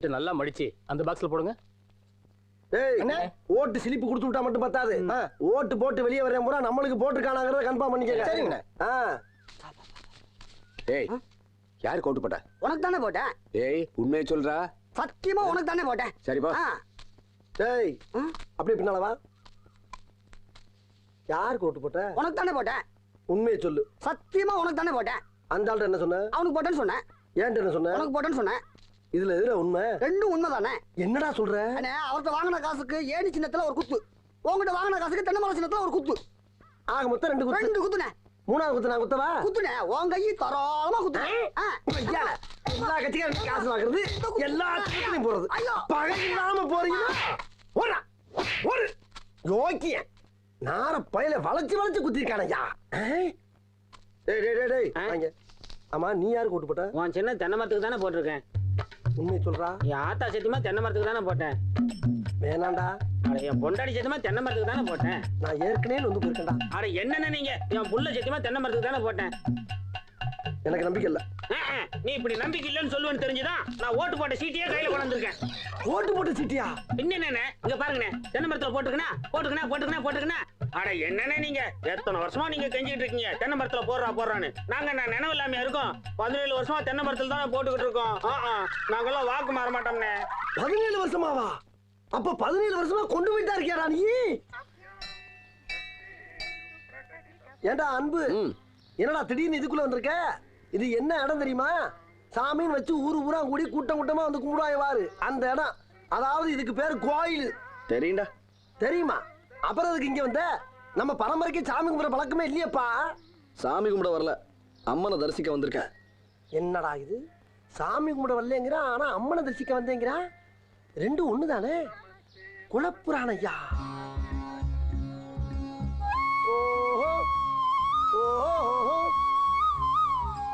நல்லா மடிச்சு அந்த பாக்ஸ்ல போடுங்க. ஏய் ஓட்டு சிலிப்பு கொடுத்து விட்டா மட்டும் பத்தாது. ஆ, ஓட்டு போட்டு வெளியே வரேன் பூரா நம்மளுக்கு போட்டுருக்கானாங்கிறத கன்ஃபார்ம் பண்ணிக்கங்க. சரிங்கண்ணே. ஆ. ஏய் யார் கோட்டு போட்ட? உனக்கு தானே போட்டேன் ஏய் உண்மையை சொல்றா. சத்தியமா உனக்கு தானே போட்டேன் சரிப்பா ஆ, அப்படியே பின்னால வா. யாருக்கு ஓட்டு போட்ட? உனக்கு தானே போட்டேன் உண்மையை சொல்லு. சத்தியமா உனக்கு தானே போட்டேன் அந்த ஆள்கிட்ட என்ன சொன்ன? அவனுக்கு போட்டேன்னு சொன்னேன். ஏன்ட்ட என்ன சொன்ன? உனக்கு போட்டேன்னு சொன்னேன். இதுல எதுல உண்மை? ரெண்டும் உண்மை தானே என்னடா சொல்ற? அண்ணே அவர்கிட்ட வாங்கின காசுக்கு ஏணி சின்னத்துல ஒரு குத்து. உங்ககிட்ட வாங்கின காசுக்கு தென்னை மரம் சின்னத்துல ஒரு குத்து. ஆக மொத்தம் ரெண்டு குத்து. ரெண்டு குத்துனே மூணாவது குத்து நான் குத்தவா? குத்துனே உன் கையை தரோளமா குத்துனே ஆ. ஐயா, எல்லா கட்சிக்காரும் காசு வாங்குறது எல்லா கட்சியும் போறது. ஐயோ. பகை இல்லாம போறீங்கன்னா ஓடா. ஒரு யோக்கிய நார பயில வளைச்சு வளைச்சு குத்திருக்கானய்யா டேய் டேய் டேய் ஆமா நீ யாருக்கு ஓட்டு போட்ட? உன் சின்ன தென்னை மரத்துக்கு தானே போட்டிருக்கேன். உண்மையை சொல்றா? என் ஆத்தா சத்தியமா தென்னை மரத்துக்கு தானே போட்டேன். வேணாண்டா. அட என் பொண்டாடி சத்தியமா தென்னை மரத்துக்கு தானே போட்டேன். நான் ஏற்கனவே வந்து போயிருக்கேன்டா. அட என்னென்ன நீங்க? என் புள்ள சத்தியமா தென்னை மரத்துக்கு தானே போட்டேன். எனக்கு நம்பிக்கை இல்ல. நீ இப்படி நம்பிக்கை இல்லைன்னு சொல்லுவேன்னு தெரிஞ்சுதான் நான் ஓட்டு போட்ட சீட்டையே கையில கொண்டு வந்திருக்கேன். ஓட்டு போட்டு சிட்டியா? என்னென்ன இங்க பாருங்கண்ணே. தென்னை மரத்துல போட்டுக்கணா போட்டுக்கணா போட்டுக்கணா போட்டுக்கணா. அட என்னண்ணே நீங்க? எத்தனை வருஷமா நீங்க கெஞ்சிட்டு இருக்கீங்க? தென்னை மரத்துல போடுறா போடுறான்னு. நாங்க நான் நினைவு இல்லாம இருக்கோம்? பதினேழு வருஷமா தென்னை மரத்துல தானே போட்டுக்கிட்டு இருக்கோம். ஆ, ஆ, நாங்கெல்லாம் வாக்கு மாற மாட்டோம்னே பதினேழு வருஷமாவா? அப்ப பதினேழு வருஷமா கொண்டு போயிட்டா இருக்கியாடா நீ? ஏண்டா அன்பு? ம். என்னடா திடீர்னு இதுக்குள்ள வந்திருக்க? இது என்ன இடம் தெரியுமா? சாமின்னு வச்சு ஊரு ஊரா கூடி கூட்டம் கூட்டமா வந்து கும்பிடுவாங்க வாரு அந்த இடம். அதாவது இதுக்கு பேர் கோயில். தெரியும்டா. தெரியுமா? அப்புறம் அதுக்கு இங்க வந்த? நம்ம பரம்பரைக்கு சாமி கும்பிட பழக்கமே இல்லையப்பா. சாமி கும்பிட வரல. அம்மனை தரிசிக்க வந்திருக்கேன். என்னடா இது? சாமி கும்பிட வரலங்கிறான் ஆனா அம்மனை தரிசிக்க வந்தேங்கிறான் ரெண்டும் ஒண்ணு தானே குலப்புராண ஐயா. ஓஹோ ஓஹோ ஓஹோ.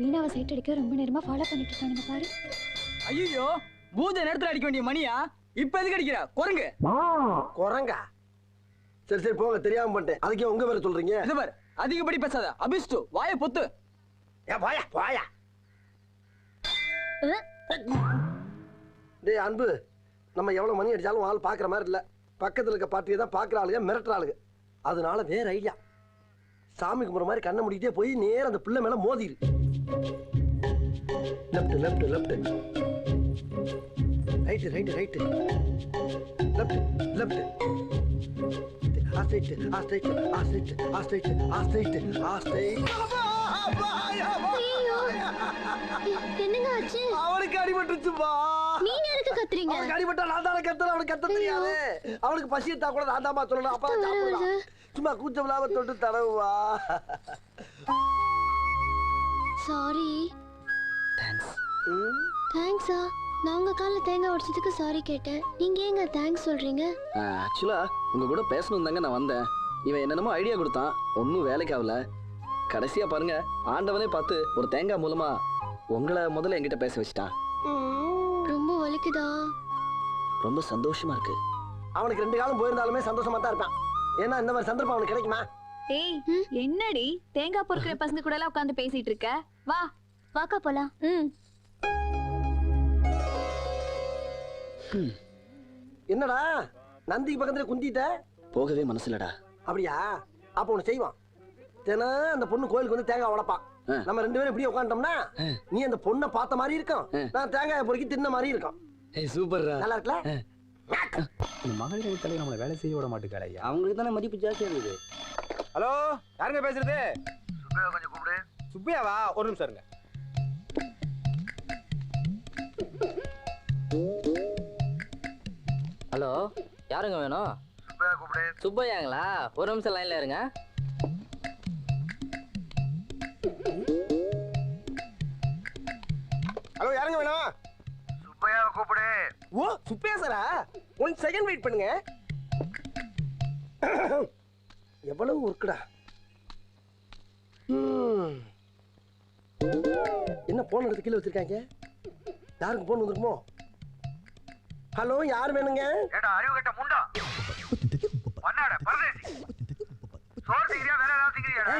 வீணாவை சைட் அடிக்க ரொம்ப நேரமா ஃபாலோ பண்ணிட்டு இருக்கானுங்க பாரு. ஐயோ பூஜை நேரத்துல அடிக்க வேண்டிய மணியா? இப்ப எதுக்கு அடிக்கிற? குரங்கு. குரங்கா? சரி சரி போங்க தெரியாம பண்ணிட்டேன். அதுக்கே உங்க பேரை சொல்றீங்க? இது பாரு அதிகப்படி பேசாத. அபிஷ்டு வாயை பொத்து. ஏ போயா போயா டேய் அன்பு நம்ம எவ்வளவு மணி அடிச்சாலும் ஆள் பாக்குற மாதிரி இல்ல. பக்கத்துல இருக்க பாட்டியை தான் பாக்குற ஆளுங்க மிரட்டுற ஆளுங்க. அதனால வேற ஐடியா சாமி கும்பிட்ற மாதிரி கண்ணை முடிக்கிட்டே போய் நேரா அந்த பிள்ளை மேல மோதிரு. Left left left right right right left left ah straight ah straight ah straight ah straight ah straight ah straight என்னங்க ஆச்சு? அவனுக்கு அடிபட்டுருச்சுப்பா. நீங்க எதுக்கு கத்துறீங்க? அவனுக்கு அடிபட்டா நான் தானே கத்துறேன் அவனுக்கு கத்த தெரியாது. அவனுக்கு பசி எடுத்தா கூட நான் தாமா சொல்லணும். அப்பா. சும்மா கூச்சம் இல்லாம தொட்டு தடவுவா. சாரி ம், தேங்க்ஸா நான் உங்க கால்ல தேங்காய் உடைச்சதுக்கு சாரி கேட்டேன். நீங்க ஏங்க தேங்க்ஸ் சொல்றீங்க? ஆக்சுவலா உங்க கூட பேசணும் தாங்க நான் வந்தேன். இவன் என்னென்னமோ ஐடியா கொடுத்தான். ஒன்றும் வேலைக்கு ஆகல. கடைசியா பாருங்க ஆண்டவனே பார்த்து ஒரு தேங்காய் மூலமா உங்களை முதல்ல என்கிட்ட பேச வச்சுட்டான். ரொம்ப வலிக்குதா? ரொம்ப சந்தோஷமா இருக்கு. அவனுக்கு ரெண்டு காலம் போயிருந்தாலுமே சந்தோஷமா தான் இருப்பான். ஏன்னா இந்த மாதிரி சந்தர்ப்பம் அவனுக்கு கிடைக்குமா? ஏய் என்னடி? தேங்காய் பொறுக்கிற பசங்க கூட எல்லாம் உட்காந்து பேசிட்டு இருக்க? வா. வாக்கா போலாம். ம். என்னடா? நந்திக்கு பக்கத்துல குந்திட்ட? போகவே மனசுலடா அப்படியா? அப்ப ஒண்ணு செய்வான். தினம் அந்த பொண்ணு கோயிலுக்கு வந்து தேங்காய் உடைப்பான். நம்ம ரெண்டு பேரும் இப்படியே உட்காந்துட்டோம்னா நீ அந்த பொண்ணை பார்த்த மாதிரி இருக்கும். நான் தேங்காயை பொறுக்கி தின்ன மாதிரி இருக்கும். ஏய் சூப்பர்ரா. நல்லா இருக்குல்ல? இந்த மகளிர் தலை நம்மளை வேலை செய்ய விட மாட்டேங்கிறாரு ஐயா. அவங்களுக்கு தானே மதிப்பு ஜாஸ்தியா இருக்குது. ஹலோ யாருங்க பேசுறது? கொஞ்சம் கூப்பிடு சுப்பியாவா? ஒரு நிமிஷம் இருங்க. ஹலோ யாருங்க வேணும்? சுப்பையாங்களா? ஒரு நிமிஷம் லைன்ல இருங்க. ஹலோ யாருங்க வேணும்? சுப்பையாவை கூப்பிடு ஓ சுப்பையா சாரா? ஒன் செகண்ட் வெயிட் பண்ணுங்க. எவ்வளவு ஒர்க்குடா. என்ன போன் எடுத்து கீழே வச்சிருக்காங்க? யாருக்கு போன் வந்திருக்குமோ? ஹலோ யார் வேணுங்க? ஏடா அறிவு கட்ட முண்டா? பண்ணாட பரதேசி. சோறு திங்கிறியா வேற ஏதாவது திங்கிறியாடா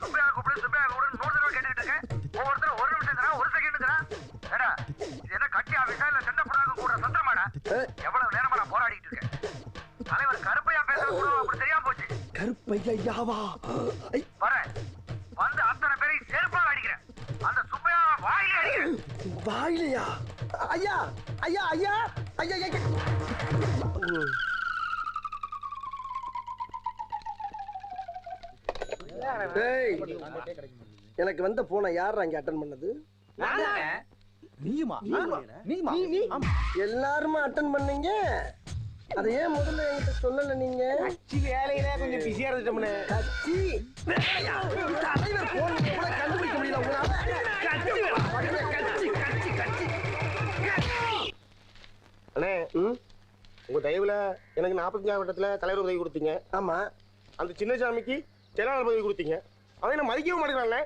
சுப்பையா கூப்பிடு சுப்பையா கூப்பிடு நூறு தடவை கேட்டுக்கிட்டு இருக்கேன். ஒவ்வொருத்தரும் ஒரு நிமிஷம் தரா ஒரு செகண்ட் தரா ஏடா இது என்ன கட்டி ஆபீஸா இல்ல சண்டை போடாத கூட சந்திரமாடா? எவ்வளவு நேரமா நான் போராடிட்டு இருக்கேன்? தலைவர் கருப்பையா பேசுறது கூட அப்படி தெரியாம போச்சு. கருப்பையாவா? ஐ, வரேன். வந்து அத்தனை பேரையும் செருப்பால் அடிக்கிறேன். அந்த சுப்பையா வாயிலே அடிக்கிறேன். வாயிலையா? ஐயா ஐயா ஐயா ஐயா ஐயா. எனக்கு வந்த போனை யார் அங்க அட்டன் பண்ணது? நீயுமா? நீயுமா? எல்லாருமே அட்டன் பண்ணீங்க? அதை ஏன் முதல்ல என்கிட்ட சொல்லல நீங்க? வேலையில கொஞ்சம் பிஸியா இருந்துட்டோம்னே. கட்சி? தலைவர் போன் கூட கண்டுபிடிக்க முடியல கட்சி, கட்சி, கட்சி, கட்சி. அண்ணே ம், உங்க தயவுல எனக்கு நாற்பத்தஞ்சாம் வட்டத்துல தலைவர் உதவி கொடுத்தீங்க. ஆமா. அந்த சின்னசாமிக்கு செயலாளர் பதவி கொடுத்தீங்க. அவன் என்ன மதிக்கவும் மாட்டேங்கிறான்ல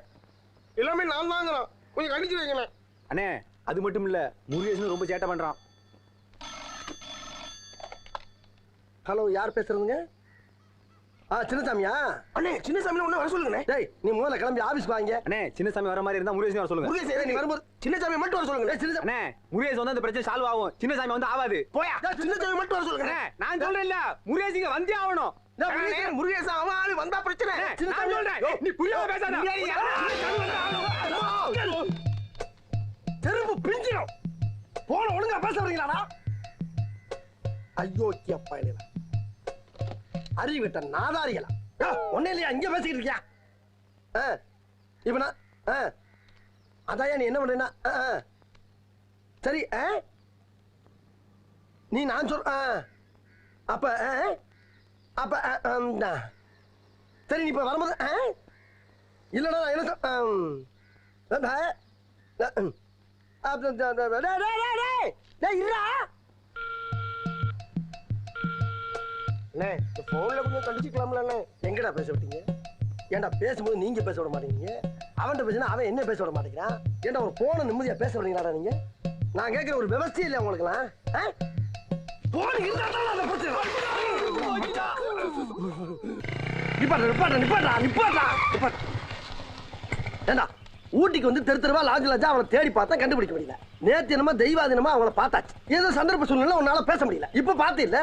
எல்லாமே நான் தாங்கிறான். கொஞ்சம் கண்டிச்சு வைங்களேன். அண்ணே அது மட்டும் இல்ல முருகேசன் ரொம்ப சேட்டை பண்றான். ஹலோ யார் பேசுறதுங்க? ஆ சின்னசாமியா? அண்ணே சின்னசாமி ஒண்ணு வர சொல்லுங்கண்ணே. டேய் நீ முதல்ல கிளம்பி ஆபீஸ் வாங்க. அண்ணே சின்னசாமி வர மாதிரி இருந்தா முருகேசன் வர சொல்லுங்க. முருகேசன் நீ வரும்போது சின்னசாமி மட்டும் வர சொல்லுங்க. டேய், சின்னசாமி அண்ணே முருகேசன் வந்து அந்த பிரச்சனை சால்வ் ஆகும். சின்னசாமி வந்து ஆகாது போயா. சின்னசாமி மட்டும் வர சொல்லுங்க. நான் சொல்றேன்ல. முருகேசிங்க வந்தே ஆகணும். டேய், முருகேசன், முருகேசன் அவன் ஆளு வந்தா பிரச்சனை. நான் சொல்றேன். நீ புரியாம பேசாத. தெரும்பு பிஞ்சிடும் போன ஒழுங்கா பேச வரீங்களாடா ஐயோ அப்பா இல்லையா அறிவிட்ட நாதாரிகளா ஒன்னும் இல்லையா இங்க பேசிக்கிட்டு இருக்கியா ஆ, இப்ப நான் ஆ, அதாயா நீ என்ன பண்றேன்னா சரி ஆ? நீ நான் சொல் ஆ. அப்ப ஆ? அப்ப ஆ, ஆ. சரி நீ இப்ப வரும்போது ஆ? நான் என்ன சொல்- அண்ணே இந்த போன்ல கொஞ்சம் கண்டிச்சுக்கலாம்ல அண்ணே. எங்கடா பேச விட்டீங்க? ஏன்டா பேசும்போது நீங்க பேச விட மாட்டேங்கிறீங்க? அவன்கிட்ட பேசினா அவன் என்ன பேச விட மாட்டேங்கிறான்? ஏன்டா ஒரு போன நிம்மதியா பேச விடுறீங்களாடா நீங்க? நான் கேட்கிற ஒரு விவசாயம் இல்லை உங்களுக்குலாம் போன் இருந்தா தான் அந்த பிரச்சனை நிப்பாட்டா நிப்பாட்டா நிப்பாட்டா நிப்பாட்டா நிப்பாட்டா ஏண்டா ஊட்டிக்கு வந்து தெரு தெருவா லாஜ் லாஜா அவனை தேடி பார்த்தா கண்டுபிடிக்க முடியல. நேத்து என்னமோ தெய்வாதீனமா அவங்கள பார்த்தாச்சு. ஏதோ சந்தர்ப்ப சூழ்நிலை உன்னால பேச முடியல. இப்ப பார்த்து இல்லை.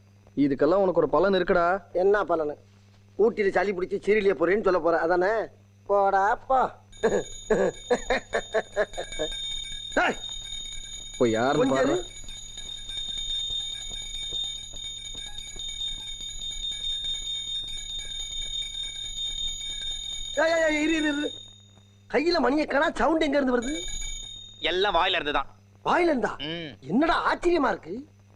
இதுக்கெல்லாம் உனக்கு ஒரு பலன் இருக்குடா. என்ன பலனு? ஊட்டியில் சளி பிடிச்சி சிரிலிய போறேன்னு சொல்ல போற அதானே? போடா போ. போய் யாருன்னு பாரு. கையில மணியை காணா சவுண்ட் எங்க இருந்து வருது? எல்லாம் வாயில இருந்து தான் வாயில இருந்தா? என்னடா ஆச்சரியமா இருக்கு?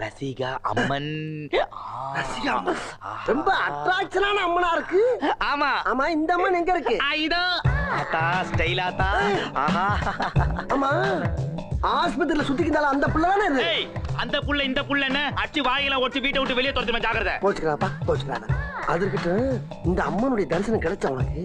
ரசிகா அம்மன். ரசிகா அம்மன். ரொம்ப அட்ராக்ஷனான அம்மனா இருக்கு. ஆமா. ஆமா இந்த அம்மன் எங்க இருக்கு? இதோ. ஆத்தா ஸ்டைல் ஆத்தா ஆஹா. ஆமா. ஆஸ்பத்திரியில சுத்திக்கிட்டால அந்த பிள்ளை தானே இது? அந்த புள்ள இந்த புள்ள என்ன? அடிச்சு வாயில ஒட்டி வீட்டை விட்டு வெளியே துரத்துமே ஜாக்கிரதை. போச்சுக்கலாப்பா போச்சுக்கலாடா அது இருக்கட்டும். இந்த அம்மனுடைய தரிசனம் கிடைச்ச உனக்கு?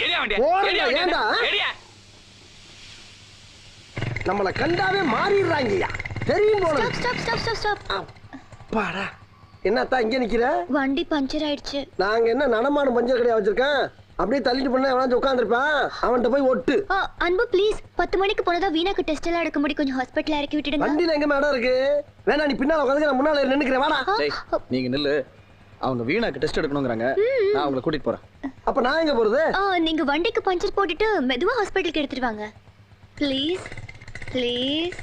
எரியா நம்மளை கண்டாவே மாறிடுறாங்கய்யா. தெரியும் போல ஸ்டாப் ஸ்டாப் ஸ்டாப் என்னத்தா இங்க நிக்கிற? வண்டி பஞ்சர் ஆயிடுச்சு. நாங்க என்ன நடமாடும் பஞ்சர் கடையா வச்சிருக்கேன்? அப்படியே தள்ளிட்டு பண்ண எவனாச்சும் உட்காந்துருப்பான் அவன்கிட்ட போய் ஒட்டு. அன்பு ப்ளீஸ் பத்து மணிக்கு போனதா வீணாக்கு டெஸ்ட் எல்லாம் எடுக்க முடியும். கொஞ்சம் ஹாஸ்பிட்டல் இறக்கி விட்டுடுங்க. வண்டியில எங்க மேடம் இருக்கு? வேணா நீ பின்னால உட்காந்து நான் முன்னால நின்னுக்கிறேன். வாடா. நீங்க நில்லு. அவங்க வீணாக்கு டெஸ்ட் எடுக்கணுங்கிறாங்க. நான் அவங்கள கூட்டிட்டு போறேன். அப்ப நான் எங்க போறது? ஆ, நீங்க வண்டிக்கு பஞ்சர் போட்டுட்டு மெதுவா ஹாஸ்பிட்டலுக்கு எடுத்துட்டு வாங்க. ப்ளீஸ் ப்ளீஸ்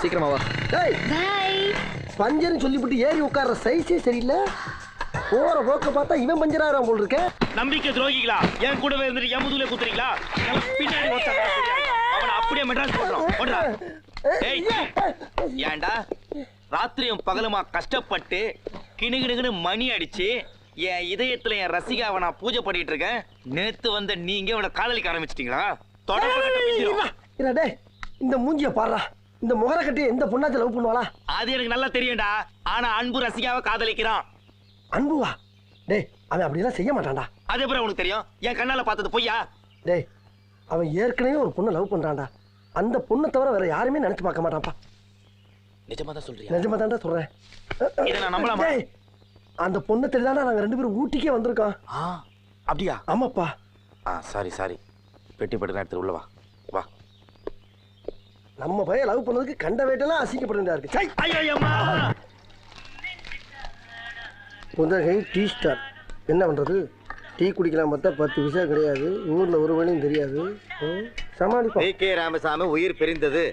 சீக்கிரமா வா. டேய்! பை பஞ்சர்னு சொல்லிவிட்டு ஏறி உட்கார்ற சைஸே சரியில்லை. போற போக்க பார்த்தா இவன் பஞ்சர் ஆகிறான் போல் இருக்க நம்பிக்கை துரோகிகளா? என் கூடவே இருந்துட்டு என் முதுகுல குத்துறீங்களா? பின்னாடி. அவனை அப்படியே மெட்ராஸ் ஏய்! ஏன்டா ராத்திரியும் பகலுமா கஷ்டப்பட்டு கிணுகிணுகினு மணி அடிச்சு என் இதயத்துல என் ரசிகாவை நான் பூஜை பண்ணிட்டு இருக்கேன். நேத்து வந்த நீங்க அவனை காதலிக்க ஆரம்பிச்சிட்டீங்களா? இந்த மூஞ்சிய பாடுறா. இந்த முகர கட்டி எந்த பொண்ணாச்சும் லவ் பண்ணுவாளா? அது எனக்கு நல்லா தெரியும்டா. ஆனா அன்பு ரசிகாவை காதலிக்கிறான். அன்புவா? டேய் அவன் அப்படிலாம் செய்ய மாட்டான்டா. அது எப்படி உனக்கு தெரியும்? என் கண்ணால பார்த்தது பொய்யா? டேய் அவன் ஏற்கனவே ஒரு பொண்ணை லவ் பண்றான்டா. அந்த பொண்ணை தவிர வேற யாருமே நினைச்சு பார்க்க மாட்டான்ப்பா. நிஜமா தான் சொல்றியா நிஜமா தான்டா சொல்றேன் இதை நான் நம்பலாமா? டேய், அந்த பொண்ணை தெரியாதா நாங்க ரெண்டு பேரும் ஊட்டிக்கே வந்திருக்கோம். ஆ அப்படியா? ஆமாப்பா. ஆ சாரி சாரி. பெட்டி பட்டு நேரத்தில் உள்ள வா. வா. நம்ம பையன் லவ் பண்ணதுக்கு கண்ட வேட்டெல்லாம் அசிங்கப்பட வேண்டியதா இருக்கு. சை! ஐயோ அம்மா புதகை டீ ஸ்டார் என்ன பண்றது? டீ குடிக்கலாம் பார்த்தா பத்து பைசா கிடையாது. ஊர்ல ஒரு வழியும் தெரியாது. ம், சமாளிப்போம். கே ராமசாமி உயிர் பிரிந்தது.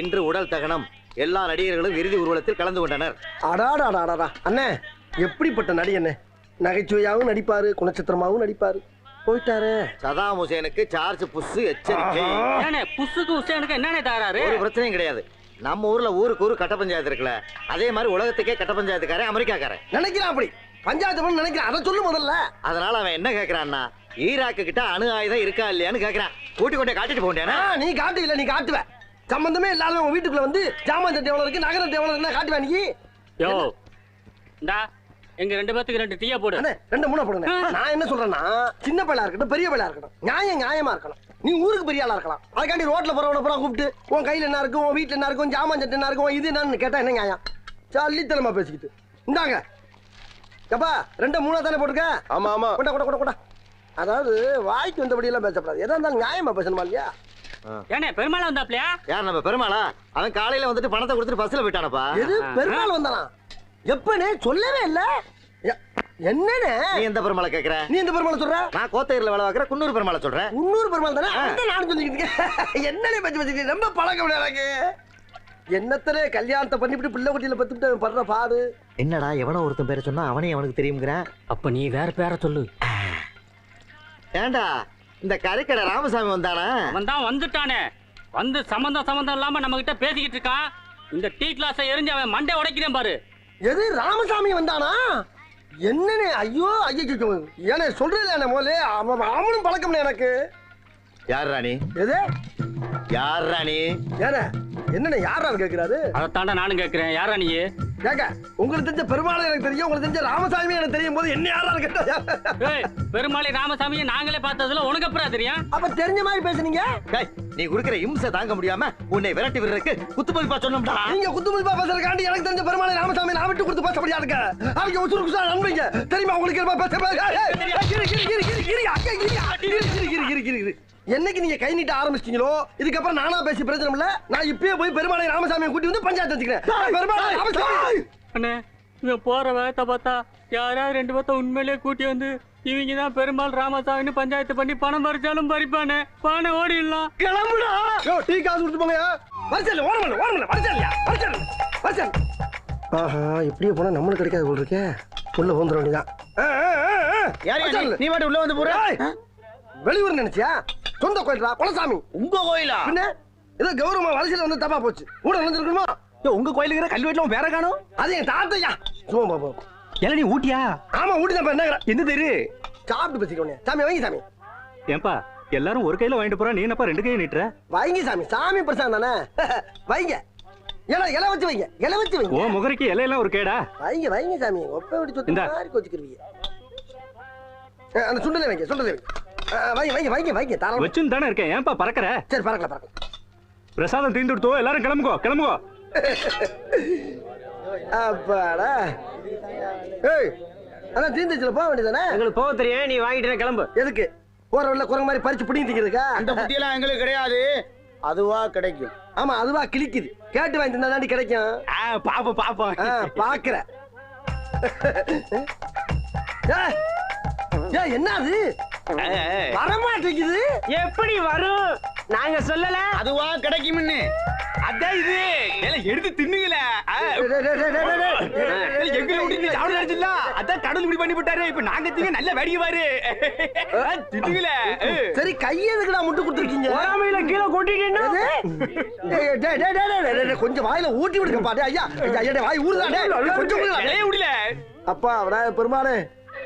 இன்று உடல் தகனம். எல்லா நடிகர்களும் இறுதி ஊர்வலத்தில் கலந்து கொண்டனர். அடாடாடாடாடா. அண்ணே எப்படிப்பட்ட நடி அண்ணே? நகைச்சுவையாவும் நடிப்பாரு குணச்சித்திரமாவும் நடிப்பாரு. போயிட்டாரே. சதாம் ஹுசேனுக்கு சார்ஜ் புஷ் எச்சரிக்கை. ஏண்ணே புஸ்ஸுக்கு உஷனுக்கு என்னண்ணே தாராரு? ஒரு பிரச்சனையும் கிடையாது. நம்ம ஊர்ல ஊருக்கு ஊரு கட்ட பஞ்சாயத்து இருக்குல்ல. அதே மாதிரி உலகத்துக்கே கட்ட பஞ்சாயத்துக்காரன் அமெரிக்காக்காரன். நினைக்கிறான் அப்படி. பஞ்சாயத்து நினைக்கிறான். அதை சொல்லு முதல்ல. அதனால அவன் என்ன கேக்குறான்னா ஈராக்கு கிட்ட அணு ஆயுதம் இருக்கா இல்லையான்னு கேக்குறான். கூட்டி கொண்டே காட்டிட்டு போண்டேனா நீ காட்டு இல்ல நீ காட்டுவ. சம்பந்தமே இல்லாத உன் வீட்டுக்குள்ள வந்து ஜாமான் சட்டை எவ்வளவு இருக்கு நகரம் எவ்வளவு இருக்குன்னு காட்டுவ நீ யோ இந்தா எங்க ரெண்டு பேத்துக்கு ரெண்டு டீயா போடு. அண்ணே ரெண்டு மூணு போடுங்க. நான் என்ன சொல்றேன்னா சின்ன பையலா இருக்கட்டும் பெரிய பையலா இருக்கட்டும் நியாயம் நியாயமா இருக்கணும். நீ ஊருக்கு பெரிய ஆளா இருக்கலாம். அதுக்காண்டி ரோட்ல போறவன பூரா கூப்பிட்டு உன் கையில என்ன இருக்கு உன் வீட்டுல என்ன இருக்கும் ஜாமான் சட்டை என்ன இருக்கும் இது என்னன்னு கேட்டா என்ன நியாயம்? சல்லித்தனமா பேசிக்கிட்டு. இந்தாங்க. எப்பா ரெண்டு மூணா தானே போட்டுக்க ஆமா ஆமா. கொண்டா கொண்டா கொண்டா கொண்டா அதாவது வாய்க்கு வந்தபடி எல்லாம் பேசக்கூடாது எதா இருந்தாலும் நியாயமா பேசணுமா இல்லையா? ஏண்ணே பெருமாள் வந்தாப்லையா? யார் நம்ம பெருமாளா? அவன் காலையில வந்துட்டு பணத்தை கொடுத்துட்டு பஸ்ல போயிட்டானப்பா. எது? பெருமாள் வந்தானா? எப்பனே சொல்லவே இல்ல. எ- என்னண்ணே நீ எந்த பெருமாளை கேக்குற? நீ எந்த பெருமாள் சொல்ற? நான் கோத்தகிரில வேலை பார்க்குற குன்னூர் பெருமாளை சொல்றேன் முன்னூறு பெருமாள் தானே? அந்த நானும் சொல்லிக்கிட்டு என்னனே பச்சு பச்சு ரொம்ப பழக்கம் எனக்கு. என்னத்தனே கல்யாணத்தை பண்ணிவிட்டு பிள்ளை குட்டியில பத்துட்டு அவன் படுற பாடு. என்னடா எவனோ ஒருத்தன் பேரை சொன்னா அவனே அவனுக்கு தெரியுங்கிறேன் அப்ப நீ வேற பேரை சொல்லு. ஏண்டா? இந்த கறிக்கடை ராமசாமி வந்தானா? அவன் தான் வந்துட்டானே. வந்து சம்பந்தம் சம்பந்தம் இல்லாம நம்ம கிட்ட பேசிக்கிட்டு இருக்கான். இந்த டீ கிளாஸை எரிஞ்சு அவன் மண்டை உடைக்கிறேன் பாரு. எது ராமசாமி வந்தானா? என்னனே ஐயோ ஐயோ ஏனே சொல்றேன் என்ன முதல்ல அவன் அவனும் பழக்கம் எனக்கு. யார் ராணி? எது? யார் ராணி? ஏனே? என்னண்ணே யாரான்னு கேட்கிறாரு அதைத்தாண்டா நானும் கேட்கிறேன் யாரா நீ? கேக்க உங்களுக்கு தெரிஞ்ச பெருமாள் எனக்கு தெரியும் உங்களுக்கு தெரிஞ்ச ராமசாமி எனக்கு தெரியும் போது என்ன யாரா கேட்டா பெருமாளை ராமசாமியை நாங்களே பார்த்ததுல உனக்கு அப்புறம் தெரியும்? அப்ப தெரிஞ்ச மாதிரி பேசுனீங்க? டேய், நீ குடுக்கிற இம்சை தாங்க முடியாம உன்னை விரட்டி விடுறதுக்கு குத்துமதிப்பா சொன்னோம்டா நீங்க குத்துமதிப்பா பேசுறதுக்காண்டி எனக்கு தெரிஞ்ச பெருமாளை ராமசாமி நான் விட்டு கொடுத்து பேசப்படியா இருக்க? அவங்க உசுறு குசா நம்புறீங்க. தெரியுமா உங்களுக்கு என்ன பேச என்னைக்கு நீங்க கை நீட்ட ஆரம்பிச்சிட்டீங்களோ? இதுக்கப்புறம் நானா பேசி பிரச்சனை இல்ல. நான் இப்பயே போய் பெருமாளை ராமசாமியை கூட்டி வந்து பஞ்சாயத்து வச்சுக்கிறேன். பெருமாளை ராமசாமி அண்ணே இவன் போற வேகத்தை பார்த்தா யாராவது ரெண்டு பேர்த்த உண்மையிலேயே கூட்டி வந்து இவங்க தான் பெருமாள் ராமசாமின்னு பஞ்சாயத்து பண்ணி பணம் பறிச்சாலும் பறிப்பானே. பானை ஓடிடலாம். கிளம்புடா. டீ காசு கொடுத்து போங்க வரிசல் ஓரமல்ல ஓரமல்ல வரிசல் வரிசல் வரிசல் ஆஹா இப்படியே போனா நம்மளுக்கு கிடைக்காது போல் இருக்கே. உள்ள வந்துட வேண்டியதான் நீ? நீ மட்டும் உள்ள வந்து போற. வெளியூர் நினைச்சியா? சொந்த கோயில்டா குலசாமி. உங்க கோயிலா? பின்ன ஏதோ கௌரவமா வரிசையில வந்து தப்பா போச்சு. கூட நினைச்சிருக்கணுமா உங்க கோயிலுக்கு கல்வெட்டுல பேர காணும்? அது என் தாத்தையா. சும்மா பாப்பா எல்லாம் நீ ஊட்டியா? ஆமா ஊட்டி தான் என்ன எந்த தெரு சாப்பிட்டு பேசிக்கோனே சாமி வாங்கி சாமி. ஏன்பா எல்லாரும் ஒரு கையில வாங்கிட்டு போறா நீ என்னப்பா ரெண்டு கையை நீட்டுற? வைங்க சாமி. சாமி பிரசாதம் தானே? வைங்க. இலை இலை வச்சு வைங்க. இலை வச்சு வைங்க. ஓ முகரைக்கு இலையெல்லாம் ஒரு கேடா. வைங்க வைங்க சாமி. ஒப்ப விட்டு சொத்து. மாதிரி கோச்சுக்கிருவீங்க அஹ், அந்த சுண்டலை வைங்க சுண்டலை வைங்க. வைங்க வைங்க வைங்க வைங்க. தாராளமா. வச்சுன்னு தானே இருக்கேன். ஏன்பா பறக்கற? சரி பறக்கல பறக்கல. பிரசாதம் தீர்ந்து கொடுத்தோ எல்லாரும் கிளம்புகோ கிளம்புகோ அப்பாடா. ஏய் அதான் தீந்துச்சுல போக வேண்டியதானே எங்களுக்கு போக தெரியும் நீ வாங்கிட்டு கிளம்பு. எதுக்கு? போற வழியில குரங்கு மாதிரி பறிச்சு பிடிங்கி திங்கிறதுக்கா? அந்த புத்தியெல்லாம் எங்களுக்கு கிடையாது. அதுவா கிடைக்கும். ஆமா அதுவா கிழிக்குது. கேட்டு வாங்கி தின்னா தாண்டி கிடைக்கும் பாப்போம் பாப்போம் ஏய், ஏய், என்ன அது? வரமாட்டேங்குது எப்படி வரும் நாங்க சொல்லல அதுவா கிடைக்கும்னு அதான் இது எடுத்து தின்னுங்களே எங்களை விட்டு சாப்பிட நினைச்சிடல அதான் கடவுள் இப்படி பண்ணி விட்டாரு இப்ப நாங்க திங்க நல்ல வேடிக்கை பாரு தின்னுங்களே. சரி கையை எதுக்குடா முட்டு கொடுத்துருக்கீங்க பொறாமையில கீழே கொட்டிட்டீங்கன்னா எது? டேய், டேய், டேய், டேய், டேய், டேய், டேய், கொஞ்சம் வாயில ஊட்டி விடுங்க பாட்டு ஐயா ஐயா, வாய் டேய், கொஞ்சம் விடல அப்பா விநாயக பெருமானே